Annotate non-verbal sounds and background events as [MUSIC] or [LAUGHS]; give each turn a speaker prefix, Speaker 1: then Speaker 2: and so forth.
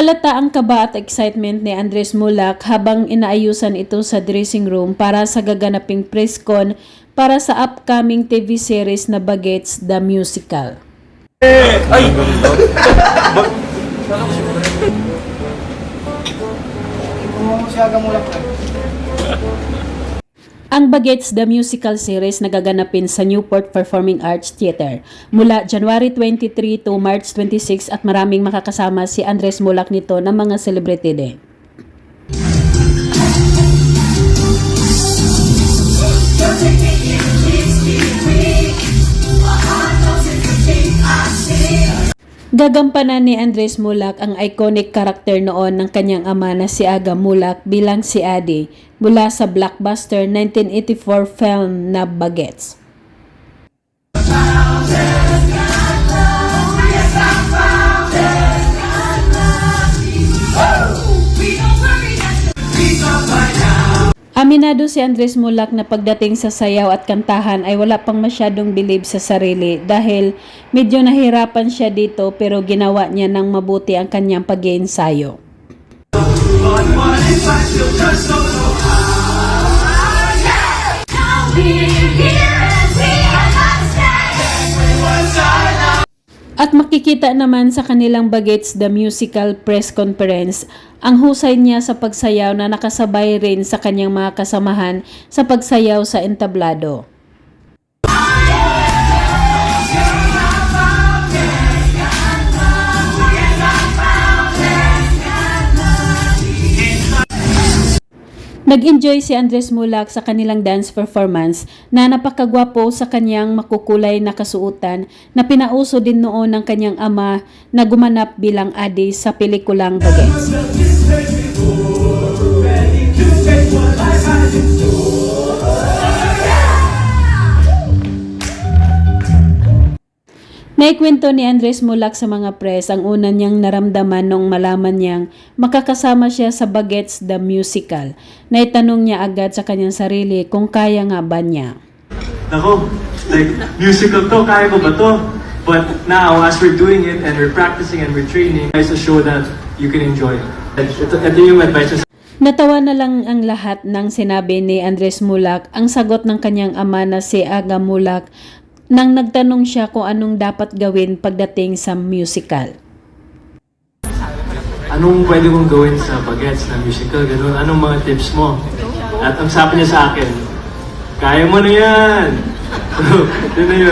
Speaker 1: Halata ang kaba at excitement ni Andres Mulak habang inaayusan ito sa dressing room para sa gaganaping press con para sa upcoming TV series na Bagets The Musical. Ang Bagets The Musical Series nagaganapin sa Newport Performing Arts Theater mula January 23 to March 26 at maraming makakasama si Andres Mulak nito ng mga celebrity Gagampanan ni Andres Mulak ang iconic karakter noon ng kanyang ama na si Aga Mulak bilang si Adi mula sa blockbuster 1984 film na Bagets. Aminado si Andres Mulak na pagdating sa sayaw at kantahan ay wala pang masyadong bilib sa sarili dahil medyo nahirapan siya dito pero ginawa niya ng mabuti ang kanyang pag-iensayo. At makikita naman sa kanilang Bagets The Musical Press Conference ang husay niya sa pagsayaw na nakasabay rin sa kanyang mga kasamahan sa pagsayaw sa entablado. Nag-enjoy si Andres Mulak sa kanilang dance performance na napakagwapo sa kanyang makukulay na kasuotan na pinauso din noon ng kanyang ama na gumanap bilang adi sa pelikulang Bagets. Naikwento ni Andres Mulak sa mga press ang una niyang naramdaman noong malaman niyang makakasama siya sa Bagets the Musical. Naitanong niya agad sa kanyang sarili kung kaya nga ba niya.
Speaker 2: Nako, like, musical to, kaya ko ba to? But now, as we're doing it and we're practicing and we're training, guys to show that you can enjoy it. Ito, ito yung advice
Speaker 1: Natawa na lang ang lahat ng sinabi ni Andres Mulak ang sagot ng kanyang ama na si Aga Mulak nang nagtanong siya kung anong dapat gawin pagdating sa musical.
Speaker 2: anong pwede kong gawin sa bagets na musical, ganun, anong mga tips mo? At ang sabi niya sa akin, kaya mo na yan! [LAUGHS] Yun na yun.